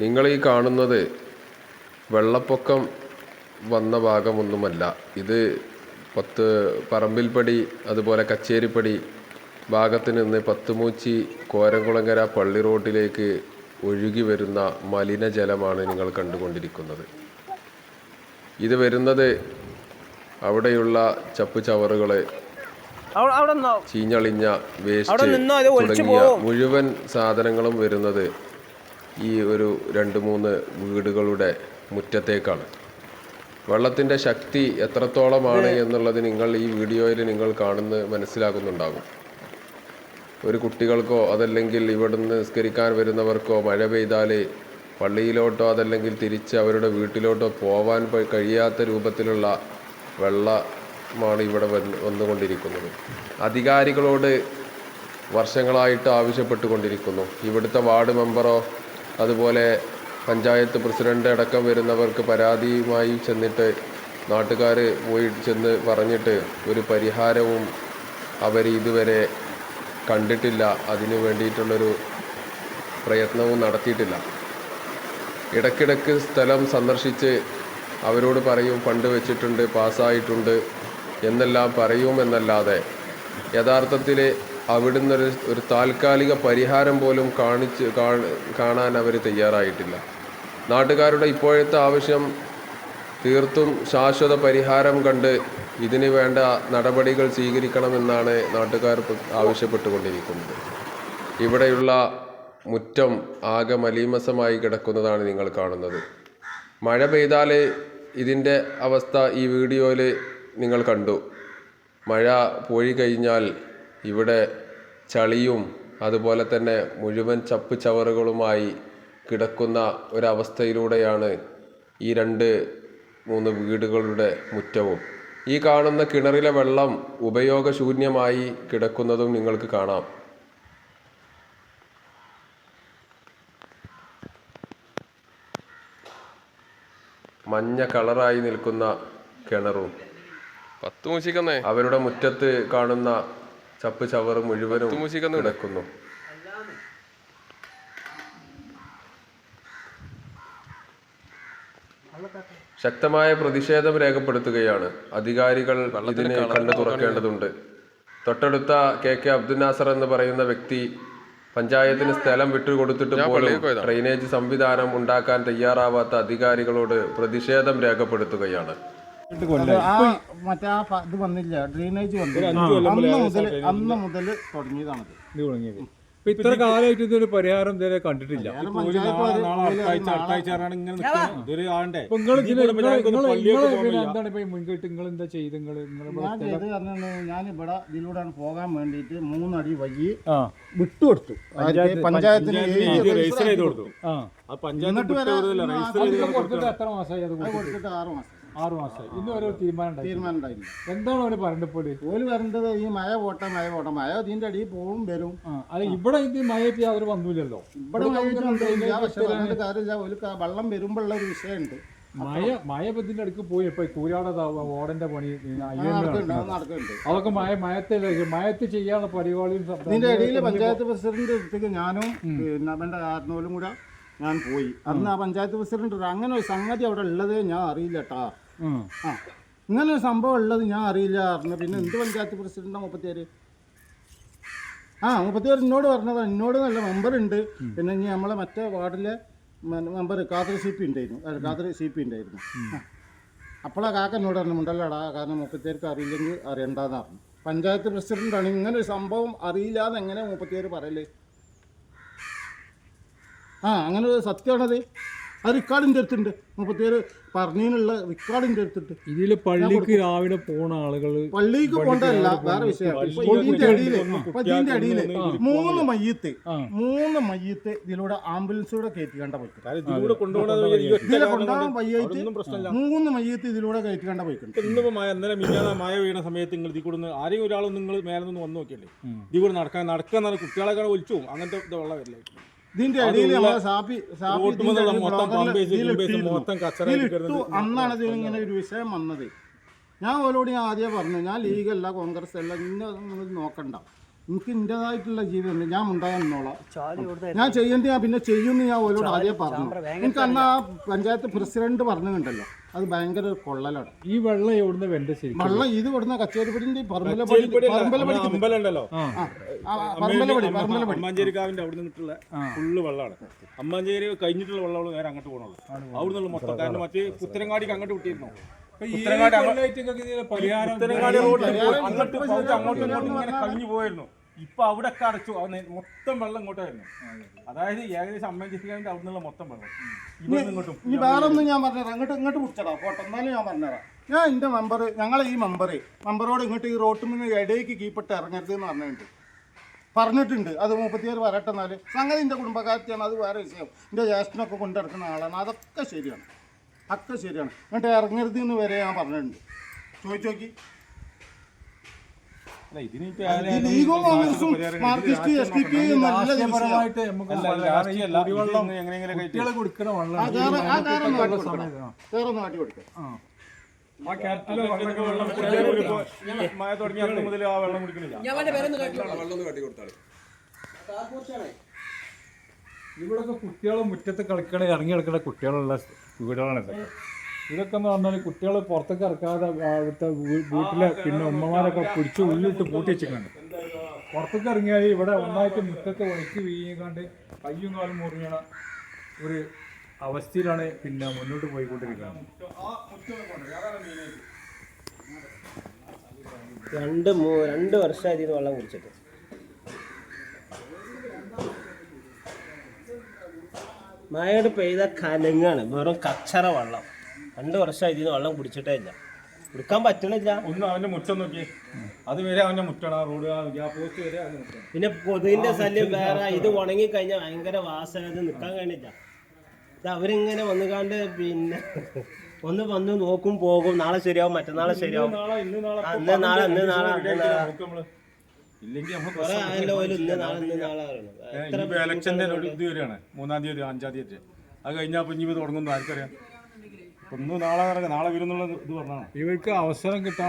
നിങ്ങൾ ഈ കാണുന്നത് വെള്ളപ്പൊക്കം വന്ന ഭാഗമൊന്നുമല്ല. ഇത് പത്ത് പറമ്പിൽപ്പടി അതുപോലെ കച്ചേരിപ്പടി ഭാഗത്ത് നിന്ന് പത്തുമൂച്ചി കോരംകുളങ്ങര പള്ളി റോഡിലേക്ക് ഒഴുകി വരുന്ന മലിനജലമാണ് നിങ്ങൾ കണ്ടുകൊണ്ടിരിക്കുന്നത്. ഇത് വരുന്നത് അവിടെയുള്ള ചപ്പ് ചവറുകൾ ചീഞ്ഞളിഞ്ഞ വേസ്റ്റ് തുടങ്ങിയ മുഴുവൻ സാധനങ്ങളും വരുന്നത് ഈ ഒരു രണ്ട് മൂന്ന് വീടുകളുടെ മുറ്റത്തേക്കാണ്. വെള്ളത്തിന്റെ ശക്തി എത്രത്തോളമാണ് എന്നുള്ളത് നിങ്ങൾ ഈ വീഡിയോയിൽ നിങ്ങൾ കാണുന്ന മനസ്സിലാക്കുന്നുണ്ടാകും. ഒരു കുട്ടികൾക്കോ അതല്ലെങ്കിൽ ഇവിടുന്ന് നിസ്കരിക്കാൻ വരുന്നവർക്കോ മഴ പെയ്താൽ പള്ളിയിലോട്ടോ അതല്ലെങ്കിൽ തിരിച്ച് അവരുടെ വീട്ടിലോട്ടോ പോവാൻ കഴിയാത്ത രൂപത്തിലുള്ള വെള്ളമാണ് ഇവിടെ വന്നുകൊണ്ടിരിക്കുന്നത്. അധികാരികളോട് വർഷങ്ങളായിട്ട് ആവശ്യപ്പെട്ടുകൊണ്ടിരിക്കുന്നു. ഇവിടുത്തെ വാർഡ് മെമ്പറോ അതുപോലെ പഞ്ചായത്ത് പ്രസിഡന്റ് അടക്കം വരുന്നവർക്ക് പരാതിയുമായി ചെന്നിട്ട് നാട്ടുകാർ പോയി ചെന്ന് പറഞ്ഞിട്ട് ഒരു പരിഹാരവും അവർ ഇതുവരെ കണ്ടിട്ടില്ല. അതിനു വേണ്ടിയിട്ടുള്ളൊരു പ്രയത്നവും നടത്തിയിട്ടില്ല. ഇടയ്ക്കിടയ്ക്ക് സ്ഥലം സന്ദർശിച്ച് അവരോട് പറയും ഫണ്ട് വെച്ചിട്ടുണ്ട് പാസ്സായിട്ടുണ്ട് എന്നെല്ലാം പറയുമെന്നല്ലാതെ യഥാർത്ഥത്തിൽ അവിടുന്ന് ഒരു ഒരു താൽക്കാലിക പരിഹാരം പോലും കാണിച്ച് കാണാൻ അവർ തയ്യാറായിട്ടില്ല. നാട്ടുകാരുടെ ഇപ്പോഴത്തെ ആവശ്യം തീർത്തും ശാശ്വത പരിഹാരം കണ്ട് ഇതിന് വേണ്ട നടപടികൾ സ്വീകരിക്കണമെന്നാണ് നാട്ടുകാർ ആവശ്യപ്പെട്ടുകൊണ്ടിരിക്കുന്നത്. ഇവിടെയുള്ള മുറ്റം ആകെ മലീമസമായി കിടക്കുന്നതാണ് നിങ്ങൾ കാണുന്നത്. മഴ പെയ്താൽ ഇതിന്റെ അവസ്ഥ ഈ വീഡിയോയിൽ നിങ്ങൾ കണ്ടു. മഴ പോയി കഴിഞ്ഞാൽ ഇവിടെ ചളിയും അതുപോലെ തന്നെ മുഴുവൻ ചപ്പ് ചവറുകളുമായി കിടക്കുന്ന ഒരവസ്ഥയിലൂടെയാണ് ഈ രണ്ട് മൂന്ന് വീടുകളുടെ മുറ്റവും. ഈ കാണുന്ന കിണറിലെ വെള്ളം ഉപയോഗശൂന്യമായി കിടക്കുന്നതും നിങ്ങൾക്ക് കാണാം. മഞ്ഞ കളറായി നിൽക്കുന്ന കിണറും. പത്ത് അവരുടെ മുറ്റത്ത് കാണുന്ന ചപ്പ് ചവറ് മുഴുവനും കിടക്കുന്നു. ശക്തമായ പ്രതിഷേധം രേഖപ്പെടുത്തുകയാണ്. അധികാരികൾ ഇതിനെ കണ്ടു തുറക്കേണ്ടതുണ്ട്. തൊട്ടടുത്ത കെ കെ അബ്ദുൽ നാസർ എന്ന് പറയുന്ന വ്യക്തി പഞ്ചായത്തിന് സ്ഥലം വിട്ടുകൊടുത്തിട്ട് പോലും ഡ്രെയിനേജ് സംവിധാനം ഉണ്ടാക്കാൻ തയ്യാറാവാത്ത അധികാരികളോട് പ്രതിഷേധം രേഖപ്പെടുത്തുകയാണ്. മറ്റേ ആ ഇത് വന്നില്ല ഡ്രെയിനേജ് വന്നില്ല. അന്ന് മുതൽ അന്ന് മുതൽ തുടങ്ങിയതാണത് തുടങ്ങിയത്. ഇത്ര കാലമായിട്ട് ഇതൊരു പരിഹാരം ഇതുവരെ കണ്ടിട്ടില്ല. ഞാനിവിടെ നിങ്ങൾ എന്താ ചെയ്ത് ഞാൻ ഇവിടെ ഇതിലൂടെയാണ് പോകാൻ വേണ്ടിയിട്ട് മൂന്നടി വഴി ആ. വിട്ടുകൊടുത്തു? പഞ്ചായത്തിന് എന്നിട്ട് വരെ എത്ര മാസമായി അത്? കൊടുത്തിട്ട് ആറ് മാസം. ആറ് മാസമായി ഇന്ന് ഒരു തീരുമാനം തീരുമാനം ഉണ്ടായില്ല എന്താണ് അവർ പറയുന്നത് ഇപ്പോൾ? ഓൽ വരേണ്ടത് ഈ മഴ പോട്ടെ മഴ പോട്ടെ. മഴ ഇതിന്റെ അടിയിൽ പോവും വരും. അല്ല ഇവിടെ ഇത് മഴയത്ത് യാതൊരു വന്നില്ലല്ലോ? ഇവിടെ മഴയിട്ടുണ്ട് പക്ഷെ പറഞ്ഞിട്ട് കാര്യമില്ല. ഒരു വെള്ളം വരുമ്പോഴുള്ള ഒരു വിഷയമുണ്ട്. മഴ മഴ അടുക്ക് പോയി. ഇപ്പൊ ഈ ഓടന്റെ പണി അതൊക്കെ മഴ മയത്തിൽ മയത്ത് ചെയ്യാനുള്ള പരിപാടിയും ഇതിന്റെ ഇടയിൽ പഞ്ചായത്ത് പ്രസിഡന്റ് അടുത്തേക്ക് ഞാനും പിന്നെ അവന്റെ കാരണവരും കൂടെ ഞാൻ പോയി. അന്ന് ആ പഞ്ചായത്ത് പ്രസിഡന്റ് അങ്ങനെ ഒരു സംഗതി അവിടെ ഉള്ളതേ ഞാൻ അറിയില്ല കേട്ടാ. ആ. ഇങ്ങനെ ഒരു സംഭവം ഉള്ളത് ഞാൻ അറിയില്ല. പറഞ്ഞു പിന്നെ എന്ത് പഞ്ചായത്ത് പ്രസിഡന്റാ മുപ്പത്തിയേര്? ആ മുപ്പത്തിയേര് എന്നോട് പറഞ്ഞത്. എന്നോട് നല്ല മെമ്പർ ഉണ്ട് പിന്നെ ഇനി നമ്മളെ മറ്റേ വാർഡിലെ മെമ്പർ കാതർ സി പി ഉണ്ടായിരുന്നു. കാതർ സി പി ഉണ്ടായിരുന്നു. ആ. അപ്പോഴാ കാക്ക എന്നോട് പറഞ്ഞു മുണ്ടല്ലടാ കാരണം മുപ്പത്തിയേർക്ക് അറിയില്ലെങ്കിൽ അറിയണ്ടെന്ന് പറഞ്ഞു. പഞ്ചായത്ത് പ്രസിഡന്റാണ്. ഇങ്ങനെ ഒരു സംഭവം അറിയില്ല എന്ന് എങ്ങനെ മുപ്പത്തിയേര് പറയൽ? ആ അങ്ങനെ ഒരു സത്യമാണത്. അത് റിക്കാർഡിന്റെ അടുത്തുണ്ട്. മുപ്പത്തിയേര് പറഞ്ഞതിനുള്ള റിക്കാർഡിന്റെ അടുത്തുണ്ട്. ഇതിൽ പള്ളിക്ക് രാവിലെ പോണ ആളുകൾ പള്ളിക്ക് പോണ്ടല്ല വേറെ വിഷയം. ഇതിന്റെ അടിയിൽ ഇതിന്റെ അടിയിൽ മൂന്ന് മയ്യത്ത് ആ. മൂന്ന് മയ്യത്ത് ഇതിലൂടെ ആംബുലൻസിലൂടെ കയറ്റി കണ്ട പോയിട്ടുണ്ട്. ഇതിലൂടെ കൊണ്ടുപോകണത് ഇതിലെ കൊണ്ടുപോകാൻ വയ്യായിട്ട് മൂന്ന് മയ്യത്ത് ഇതിലൂടെ കയറ്റി കണ്ട പോയിട്ടുണ്ട്. ഇന്നിപ്പോ മഴ ഇന്നലെ മിഞ്ഞാന്ന് മഴ വീണ സമയത്ത് നിങ്ങൾ ഇതിൽ കൂടെ ആരെയും ഒരാളും നിങ്ങൾ മേലെ നിന്ന് വന്നു നോക്കിയല്ലേ ഇതിൽ കൂടെ നടക്കാൻ നടക്കാൻ കുട്ടികളെ കാണാൻ ഒലിച്ചു അങ്ങനത്തെ വെള്ളം വരില്ല ഇതിന്റെ അടിയിൽ നമ്മളെ സാപ്പി സാപ്പി ഇട്ടു അന്നാണ് ഇത് ഇങ്ങനെ ഒരു വിഷയം വന്നത്. ഞാൻ ഓരോട് ഞാൻ ആദ്യം പറഞ്ഞു ഞാൻ ലീഗല്ല കോൺഗ്രസ് അല്ല ഇന്ന നോക്കണ്ട. എനിക്ക് എന്റെതായിട്ടുള്ള ജീവിതമുണ്ട്. ഞാൻ ഉണ്ടാകാൻ നിന്നോളാം. ഞാൻ ചെയ്യേണ്ടി ഞാൻ പിന്നെ ചെയ്യുമെന്ന് ഞാൻ ഓരോട് ആദ്യം പറഞ്ഞു. എനിക്ക് അന്ന് ആ പഞ്ചായത്ത് പ്രസിഡന്റ് പറഞ്ഞിട്ടുണ്ടല്ലോ. അത് ഭയങ്കര ഒരു കൊള്ളലാണ്. ഈ വെള്ളം എവിടുന്ന് വെണ്ട ശരിക്കും? വെള്ളം ഇത് ഇവിടുന്ന കച്ചേരിപ്പടിന്റെ പറമ്പലപ്പടി പറമ്പലപ്പടി അമ്പലം ഉണ്ടല്ലോ. പറമ്പലപ്പടി പറമ്പലപ്പടി അമ്മാഞ്ചേരിക്കാവിന്റെ അവിടെ നിന്നിട്ടുള്ള ഫുള്ള് വെള്ളമാണ്. അമ്മാഞ്ചേരി കഴിഞ്ഞിട്ടുള്ള വെള്ളം നേരെ അങ്ങോട്ട് പോകണുള്ളൂ അവിടെ നിന്നുള്ള മൊത്തം കാരണം മറ്റേ പുത്തനങ്ങാടിക്ക് അങ്ങോട്ട് വിട്ടിരുന്നു പുത്തനങ്ങാടി അങ്ങോട്ട് പോയിരുന്നു ഇപ്പൊ അവിടെ ഒക്കെ അടച്ചു. മൊത്തം വെള്ളം ഇങ്ങോട്ടായിരുന്നു അതായത് ഏകദേശം അമ്മാഞ്ചേരിക്കാവിന്റെ അവിടെ നിന്നുള്ള മൊത്തം വെള്ളം. ഇവിടെ ഇങ്ങോട്ടും. ഇനി വേറെ ഒന്നും ഞാൻ പറഞ്ഞുതരാം. അങ്ങോട്ട് ഇങ്ങോട്ട് പിടിച്ചടാ പോട്ടെ എന്നാലും ഞാൻ പറഞ്ഞുതരാം. ഞാൻ എന്റെ മെമ്പർ ഞങ്ങളെ ഈ മെമ്പർ മെമ്പറോട് ഇങ്ങോട്ട് ഈ റോട്ടിൽ നിന്ന് ഇടയ്ക്ക് കീപ്പിട്ട് ഇറങ്ങരുത് എന്ന് പറഞ്ഞിട്ടുണ്ട്. പറഞ്ഞിട്ടുണ്ട്. അത് മുപ്പത്തിയേഴ് വരട്ടെ എന്നാൽ. സംഗതി എന്റെ കുടുംബക്കാരത്തിയാണ്. അത് വേറെ വിഷയം. എന്റെ ജ്യേഷ്ഠനൊക്കെ കൊണ്ടിടക്കുന്ന ആളാണ്. അതൊക്കെ ശരിയാണ്. ഒക്കെ ശരിയാണ്. എന്നിട്ട് ഇറങ്ങരുത് എന്ന് വരെ ഞാൻ പറഞ്ഞിട്ടുണ്ട്. ചോദിച്ചു നോക്കി അല്ല ഇതിനിപ്പോ ഈ ലീഗും കോൺഗ്രസും മാർക്സിസ്റ്റ് എസ് ഡി പി നല്ല രാഷ്ട്രീയപരമായിട്ട് നമുക്ക്. രാഷ്ട്രീയമല്ല. കുടിവെള്ളം എങ്ങനെയെങ്കിലും കുട്ടികളെ കൊടുക്കണ വെള്ളം ആ കൊടുക്കണം. കിണറ്റിലെ വെള്ളം മഴ തുടങ്ങിയ അന്ന് മുതൽ ആ വെള്ളം കുടിക്കണില്ല. ഇവിടെയൊക്കെ കുട്ടികൾ മുറ്റത്ത് കളിക്കണ ഇറങ്ങി കളിക്കണ കുട്ടികളുള്ള വീടുകളാണ് ഇതൊക്കെ. ഇതൊക്കെ എന്ന് പറഞ്ഞാൽ കുട്ടികളെ പുറത്തേക്ക് ഇറക്കാതെ അവിടുത്തെ വീട്ടിലെ പിന്നെ ഉമ്മമാരൊക്കെ പിടിച്ച് ഉള്ളിട്ട് പൂട്ടി വെച്ചിട്ടുണ്ട്. പുറത്തേക്ക് ഇറങ്ങിയാൽ ഇവിടെ ഒന്നായിട്ട് മുറ്റത്ത് വഴിക്ക് വീങ്ങാണ്ട് കയ്യും കാലും മുറിയണ ഒരു അവസ്ഥയിലാണ് പിന്നെ മുന്നോട്ട് പോയിക്കൊണ്ടിരിക്കുന്നത്. രണ്ട് മൂ- രണ്ട് വർഷമായി ഇത് വെള്ളം കുടിച്ചിട്ട്. മഴയോട് പെയ്ത കലങ്ങാണ് വെറും കച്ചറ വെള്ളം. രണ്ട് വർഷമായി ഇതിന് വെള്ളം കുടിച്ചിട്ടേ ഇല്ല. കുടിക്കാൻ പറ്റണില്ല. ഒന്ന് അവന്റെ മുറ്റം നോക്കി അത് വരെ അവന്റെ മുറ്റാണ്. റോഡ് പോസ്റ്റ് വരെ പിന്നെ കൊതുകിന്റെ ശല്യം വേറെ. ഇത് ഉണങ്ങി കഴിഞ്ഞാൽ ഭയങ്കര വാസന. ഇത് നിൽക്കാൻ കഴിഞ്ഞില്ല ഇത് അവരിങ്ങനെ വന്നുകാണ്ട് പിന്നെ ഒന്ന് വന്ന് നോക്കും പോകും. നാളെ ശരിയാവും മറ്റന്നാളെ ശരിയാവും. നാളെ ഇന്ന് നാളെ നാളെ നാളെ ഇലക്ഷന്റെ ഇത് വരെയാണ്. മൂന്നാം തീയതി അഞ്ചാം തീയതി. അത് കഴിഞ്ഞാൽ ഇനി തുടങ്ങുന്നു ആർക്കറിയാം? ഇന്ന് നാളെ നാളെ വരുന്നുള്ള ഇത് പറഞ്ഞാണ് ഇവർക്ക് അവസരം കിട്ടാൻ